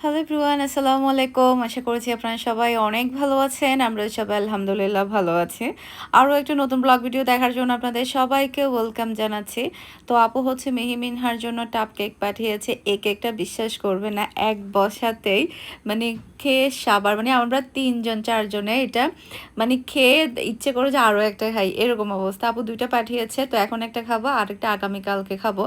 Hello everyone আসসালামু আলাইকুম আশা করছি আপনারা সবাই অনেক ভালো আছেন আমরা সবাই আলহামদুলিল্লাহ ভালো আছি। আরও একটা নতুন ব্লগ ভিডিও দেখার জন্য আপনাদের সবাইকে ওয়েলকাম জানাচ্ছি। তো আপু হচ্ছে মেহিমিনহার জন্য টাপ কেক পাঠিয়েছে। এই কেকটা বিশ্বাস করবে না, এক বসাতেই মানে খেয়ে সাবার মানে আমরা তিনজন, চারজনে এটা মানে খেয়ে ইচ্ছে করে যে আরও একটা খাই, এরকম অবস্থা। আপু দুইটা পাঠিয়েছে, তো এখন একটা খাব, আর একটা আগামীকালকে খাব।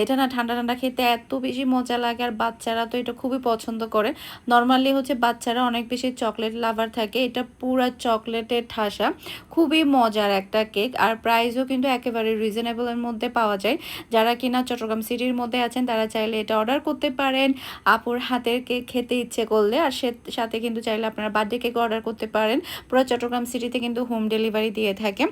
এটা না ঠান্ডা ঠান্ডা খেতে এত বেশি মজা লাগে, আর বাচ্চারা তো এটা খুবই পছন্দ করে। নর্মালি হচ্ছে বাচ্চারা অনেক বেশি চকলেট লাভার থাকে। এটা পুরা চকলেটের ঠাসা। খুবই মজার একটা কেক আর প্রাইসও কিন্তু একেবারে রিজনেবলের মধ্যে পাওয়া যায়। যারা কিনা চট্টগ্রাম সিটির মধ্যে আছেন, তারা চাইলে এটা অর্ডার করতে পারেন। আপুর হাতের কেক খেতে ইচ্ছে করলে। আর সাথে কিন্তু চাইলে আপনারা বার্থডে কেক অর্ডার করতে পারেন। পুরো চট্টগ্রাম সিটিতে কিন্তু হোম ডেলিভারি দিয়ে থাকে।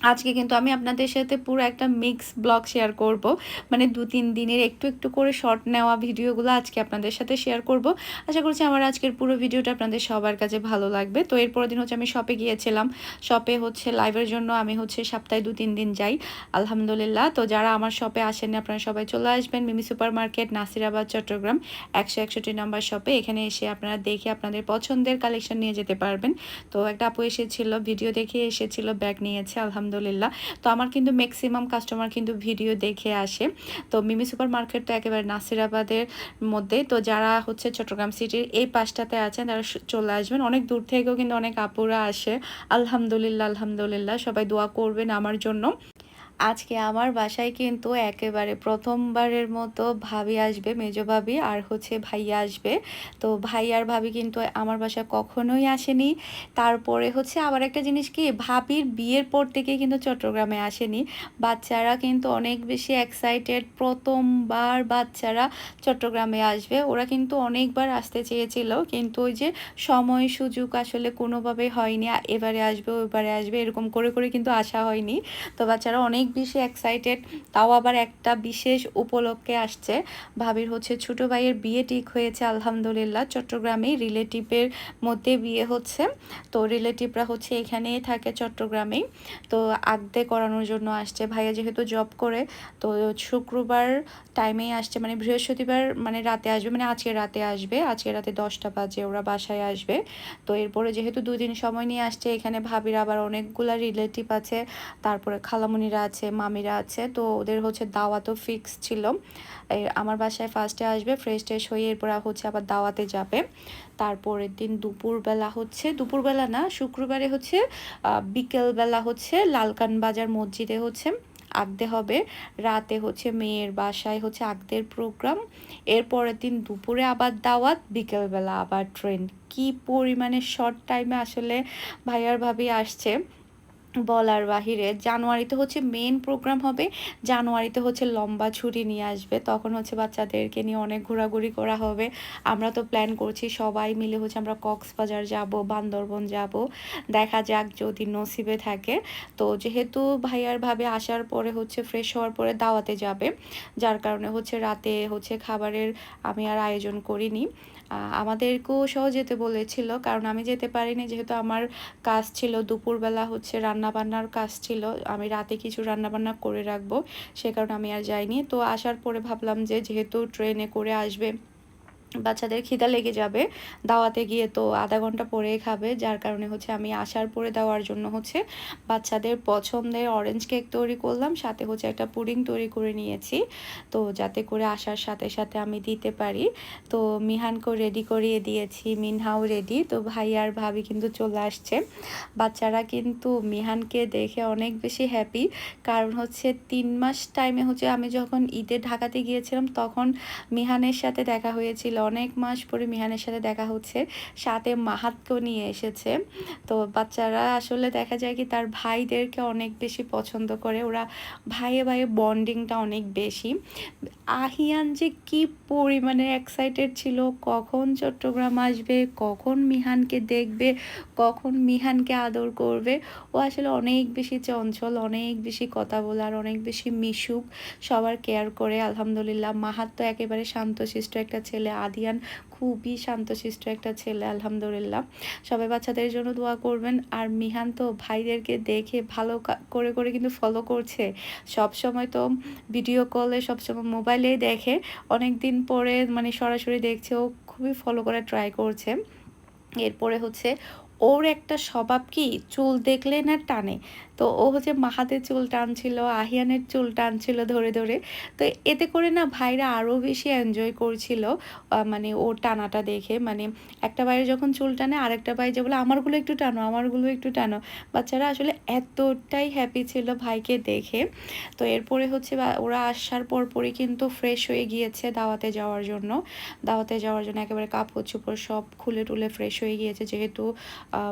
আজকে কিন্তু আমি আপনাদের সাথে পুরো একটা মিক্স ব্লগ শেয়ার করব। মানে দু তিন দিনের একটু একটু করে শর্ট নেওয়া ভিডিওগুলো আজকে আপনাদের সাথে শেয়ার করব। আশা করছি আমার আজকের পুরো ভিডিওটা আপনাদের সবার কাছে ভালো লাগবে। তো এরপরের দিন হচ্ছে আমি শপে গিয়েছিলাম। শপে হচ্ছে লাইভের জন্য আমি হচ্ছে সপ্তাহে দু তিন দিন যাই। আলহামদুলিল্লাহ। তো যারা আমার শপে আসেন আপনারা সবাই চলে আসবেন। মিমি সুপার মার্কেট নাসিরাবাদ, চট্টগ্রাম, একশো একষট্টি নাম্বার শপে এখানে এসে আপনারা দেখে আপনাদের পছন্দের কালেকশন নিয়ে যেতে পারবেন। তো একটা আপু এসেছিল ভিডিও দেখে এসেছিল ব্যাগ নিয়েছে, আলহামদুলিল্লাহ। আলহামদুলিল্লাহ। তো আমার কিন্তু ম্যাক্সিমাম কাস্টমার কিন্তু ভিডিও দেখে আসে। তো মিমি সুপার মার্কেট তো একেবারে নাসিরাবাদের মধ্যে। তো যারা হচ্ছে চট্টগ্রাম সিটির এই পাশটাতে আছেন, তারা চলে আসবেন। অনেক দূর থেকেও কিন্তু অনেক আপুরা আসে। আলহামদুলিল্লাহ আলহামদুলিল্লাহ। সবাই দোয়া করবেন আমার জন্য। আজকে আমার বাসায় কিন্তু একেবারে প্রথমবারের মতো ভাবি আসবে, মেজো ভাবি আর হচ্ছে ভাইয়া আসবে। তো ভাই আর ভাবি কিন্তু আমার বাসায় কখনোই আসেনি। তারপরে হচ্ছে আবার একটা জিনিস কি, ভাবির বিয়ের পর থেকে কিন্তু চট্টগ্রামে আসেনি। বাচ্চারা কিন্তু অনেক বেশি এক্সাইটেড প্রথমবার বাচ্চারা চট্টগ্রামে আসবে। ওরা কিন্তু অনেকবার আসতে চেয়েছিল, কিন্তু ওই যে সময় সুযোগ আসলে কোনোভাবে হয়নি, এবারে আসবে, ওইবারে আসবে, এরকম করে করে কিন্তু আসা হয়নি। তো বাচ্চারা অনেক বেশি এক্সাইটেড তাও আবার একটা বিশেষ উপলক্ষে আসছে। ভাবির হচ্ছে ছোট ভাইয়ের বিয়ে ঠিক হয়েছে, আলহামদুলিল্লাহ। চট্টগ্রামে রিলেটিভের মধ্যে বিয়ে হচ্ছে। তো রিলেটিভরা হচ্ছে এখানেই থাকে চট্টগ্রামেই তো আগদে করানোর জন্য আসছে। ভাইয়া যেহেতু জব করে, তো শুক্রবার টাইমেই আসছে। মানে বৃহস্পতিবার মানে রাতে আসবে মানে আজকে রাতে আসবে। আজকে রাতে দশটা বাজে, ওরা বাসায় আসবে। তো এরপরে যেহেতু দুদিন সময় নিয়ে আসছে, এখানে ভাবির আবার অনেকগুলা রিলেটিভ আছে। তারপরে খালামুনিরা আছে আছে, মামিরা আছে, তো ওদের হচ্ছে দাওয়াতও ফিক্স ছিল। আমার বাসায় ফার্স্টে আসবে ফ্রেশ ট্রেশ হয়ে এরপর হচ্ছে আবার দাওয়াতে যাবে। তারপরের দিন দুপুরবেলা হচ্ছে, দুপুরবেলা না, শুক্রবারে হচ্ছে বিকেলবেলা হচ্ছে লালকান বাজার মসজিদে হচ্ছে আগদে হবে। রাতে হচ্ছে মেয়ের বাসায় হচ্ছে আগদের প্রোগ্রাম এরপরের দিন দুপুরে আবার দাওয়াত, বিকেলবেলা আবার ট্রেন কি পরিমাণে শর্ট টাইমে আসলে ভাইয়ার ভাবি আসছে। বলার বাহিরে জানুয়ারিতে হচ্ছে মেন প্রোগ্রাম হবে। জানুয়ারিতে হচ্ছে লম্বা ছুটি নিয়ে আসবে। তখন হচ্ছে বাচ্চাদেরকে নিয়ে অনেক ঘোরাঘুরি করা হবে। আমরা তো প্ল্যান করছি সবাই মিলে হচ্ছে আমরা কক্সবাজার যাব, বান্দরবন যাব। দেখা যাক যদি নসিবে থাকে। তো যেহেতু ভাইয়ার ভাবে আসার পরে হচ্ছে ফ্রেশ হওয়ার পরে দাওয়াতে যাবে, যার কারণে হচ্ছে রাতে হচ্ছে খাবারের আমি আর আয়োজন করিনি। আমাদেরকেও সহ যেতে বলেছিল। কারণ আমি যেতে পারিনি, যেহেতু আমার কাজ ছিল, দুপুরবেলা হচ্ছে রান্নাবান্নার কাজ ছিল। আমি রাতে কিছু রান্নাবান্না করে রাখব, সে কারণে আমি আর যাইনি। তো আসার পরে ভাবলাম যে, যেহেতু ট্রেনে করে আসবে বাচ্চাদের খিদা লেগে যাবে। দাওয়াতে গিয়ে তো আধা ঘণ্টা পরেই খাবে। যার কারণে হচ্ছে আমি আসার পরে দেওয়ার জন্য হচ্ছে বাচ্চাদের পছন্দের অরেঞ্জ কেক তৈরি করলাম। সাথে হচ্ছে একটা পুডিং তৈরি করে নিয়েছি। তো যাতে করে আসার সাথে সাথে আমি দিতে পারি। তো মিহানকেও রেডি করিয়ে দিয়েছি। মিনহাও রেডি তো ভাই আর ভাবি কিন্তু চলে আসছে। বাচ্চারা কিন্তু মিহানকে দেখে অনেক বেশি হ্যাপি কারণ হচ্ছে তিন মাস টাইমে হচ্ছে আমি যখন ঈদে ঢাকাতে গিয়েছিলাম, তখন মিহানের সাথে দেখা হয়েছিল। অনেক মাস পরে মিহানের সাথে দেখা হচ্ছে। সাথে মাহাতকেও নিয়ে এসেছে। তো বাচ্চারা আসলে দেখা যায় কি, তার ভাইদেরকে অনেক বেশি পছন্দ করে। ওরা ভাইয়ে ভাইয়ে বন্ডিংটা অনেক বেশি। আহিয়ান যে কি পরিমাণে এক্সাইটেড ছিল, কখন চট্টগ্রাম আসবে, কখন মিহানকে দেখবে, কখন মিহানকে আদর করবে, ও আসলে অনেক বেশি চঞ্চল, অনেক বেশি কথা বলার, অনেক বেশি মিশুক, সবার কেয়ার করে। আলহামদুলিল্লাহ, মাহাত তো একেবারে শান্তশিষ্ট একটা ছেলে আদিয়ান খুবই শান্তশিষ্ট একটা ছেলে, আলহামদুলিল্লাহ। সবাই বাচ্চাদের জন্য দোয়া করবেন। আর মিহান তো ভাইদেরকে দেখে ভালো করে করে কিন্তু ফলো করছে। সব সময় তো ভিডিও কলে সবসময় মোবাইলেই দেখে। অনেক দিন পরে মানে সরাসরি দেখছে, ও খুবই ফলো করে ট্রাই করছে। এরপরে হচ্ছে, ওর একটা স্বভাব কি? চুল দেখলে না টানে? তো ও হচ্ছে মাহাতের চুল টানছিল, আহিয়ানের চুল টানছিল ধরে ধরে। তো এতে করে না ভাইরা আরও বেশি এনজয় করছিল মানে ওর টানাটা দেখে। মানে একটা বাইরে যখন চুল টানে, আরেকটা ভাই যে বলে, আমারগুলো একটু টানো, আমারগুলো একটু টানো। বাচ্চারা আসলে এতটাই হ্যাপি ছিল ভাইকে দেখে। তো এরপরে হচ্ছে ওরা আসার পরপরই কিন্তু ফ্রেশ হয়ে গিয়েছে দাওয়াতে যাওয়ার জন্য। দাওয়াতে যাওয়ার জন্য একেবারে কাপড় চোপড় সব খুলে টুলে ফ্রেশ হয়ে গিয়েছে। যেহেতু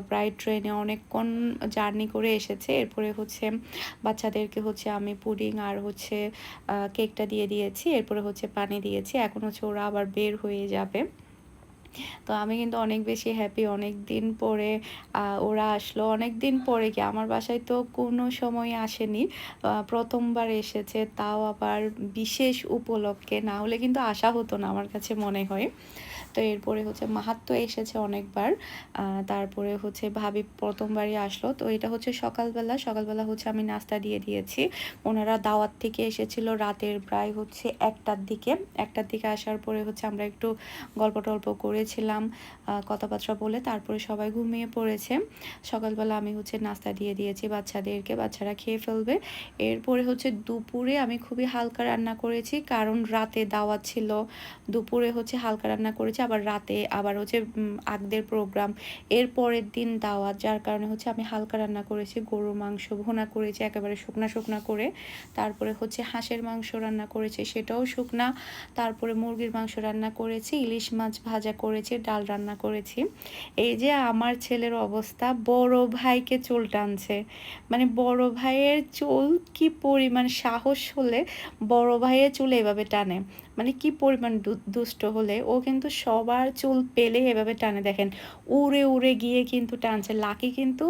প্রায় ট্রেনে অনেকক্ষণ জার্নি করে এসেছে। এরপরে হচ্ছে বাচ্চাদেরকে হচ্ছে আমি পুডিং আর হচ্ছে কেকটা দিয়ে দিয়েছি, এরপরে হচ্ছে পানি দিয়েছি। এখন হচ্ছে ওরা আবার বের হয়ে যাবে। তো আমি কিন্তু অনেক বেশি হ্যাপি অনেক দিন পরে ওরা আসলো। অনেক দিন পরে কি, আমার বাসায় তো কোনো সময় আসেনি। প্রথমবার এসেছে, তাও আবার বিশেষ উপলক্ষে। না হলে কিন্তু আসা হতো না আমার কাছে মনে হয়। তো এরপরে হচ্ছে মাহাত্ম এসেছে অনেকবার। তারপরে হচ্ছে ভাবি প্রথমবারই আসলো। তো এটা হচ্ছে সকালবেলা। সকালবেলা হচ্ছে আমি নাস্তা দিয়ে দিয়েছি। ওনারা দাওয়াত থেকে এসেছিল রাতের প্রায় হচ্ছে একটার দিকে। একটার দিকে আসার পরে হচ্ছে আমরা একটু গল্প টল্প করেছিলাম কথাবার্তা বলে তারপরে সবাই ঘুমিয়ে পড়েছে। সকালবেলা আমি হচ্ছে নাস্তা দিয়ে দিয়েছি বাচ্চাদেরকে। বাচ্চারা খেয়ে ফেলবে। এরপরে হচ্ছে দুপুরে আমি খুবই হালকা রান্না করেছি। কারণ রাতে দাওয়াত ছিল। দুপুরে হচ্ছে হালকা রান্না করেছি। আবার রাতে, আবার হচ্ছে আগদের প্রোগ্রাম এর পরের দিন দাওয়াত, যার কারণে হচ্ছে আমি হালকা রান্না করেছি, গরুর মাংস ভুনা করেছি, একেবারে শুকনা শুকনা করে। তারপরে হচ্ছে হাঁসের মাংস রান্না করেছি, সেটাও শুকনা। তারপরে মুরগির মাংস রান্না করেছি, ইলিশ মাছ ভাজা করেছি, ডাল রান্না করেছি। এই যে আমার ছেলের অবস্থা, বড় ভাইকে চুল টানছে। মানে বড় ভাইয়ের চুল কি পরিমাণ সাহস হলে বড় ভাইয়ের চুল এভাবে টানে। মানে কি পরিমাণ দুষ্ট হলে, ও কিন্তু সবার চুল পেলে এভাবে টানে। দেখেন, উড়ে উড়ে গিয়ে কিন্তু টানছে। লাকি কিন্তু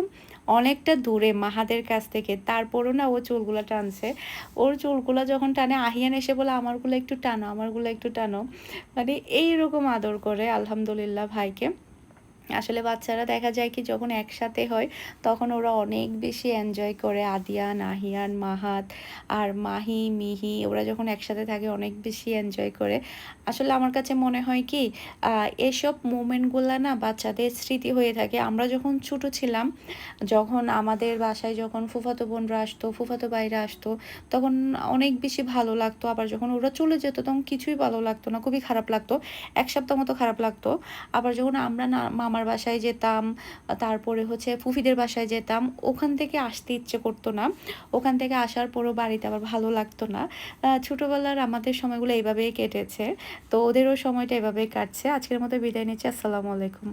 অনেকটা দূরে, মাহাদের কাছ থেকে। তারপরও না ও চুলগুলো টানছে। ওর চুলগুলো যখন টানে, আহিয়ান এসে বলে, আমারগুলো একটু টানো, আমারগুলো একটু টানো। মানে এইরকম আদর করে, আলহামদুলিল্লাহ ভাইকে। আসলে বাচ্চারা দেখা যায় কি যখন একসাথে হয়, তখন ওরা অনেক বেশি এনজয় করে। আদিয়ান আহিয়ান মাহাত আর মাহি, মিহি ওরা যখন একসাথে থাকে অনেক বেশি এনজয় করে। আসলে আমার কাছে মনে হয় কি এসব মোমেন্টগুলো না বাচ্চাদের স্মৃতি হয়ে থাকে। আমরা যখন ছোট ছিলাম, যখন আমাদের বাসায় যখন ফুফাতো বোনরা আসতো, ফুফাতো বাইরে আসতো, তখন অনেক বেশি ভালো লাগতো। আবার যখন ওরা চলে যেত, তখন কিছুই ভালো লাগতো না, খুবই খারাপ লাগতো। এক সপ্তাহ মতো খারাপ লাগতো। আবার যখন আমরা না মামা মামার বাসায় যেতাম তারপরে হচ্ছে ফুফিদের বাসায় যেতাম। ওখান থেকে আসতে ইচ্ছে করতো না। ওখান থেকে আসার পরও বাড়িতে আবার ভালো লাগতো না। ছোটোবেলার আমাদের সময়গুলো এইভাবেই কেটেছে। তো ওদেরও সময়টা এভাবেই কাটছে। আজকের মতো বিদায় নিচ্ছি। আসসালামু আলাইকুম।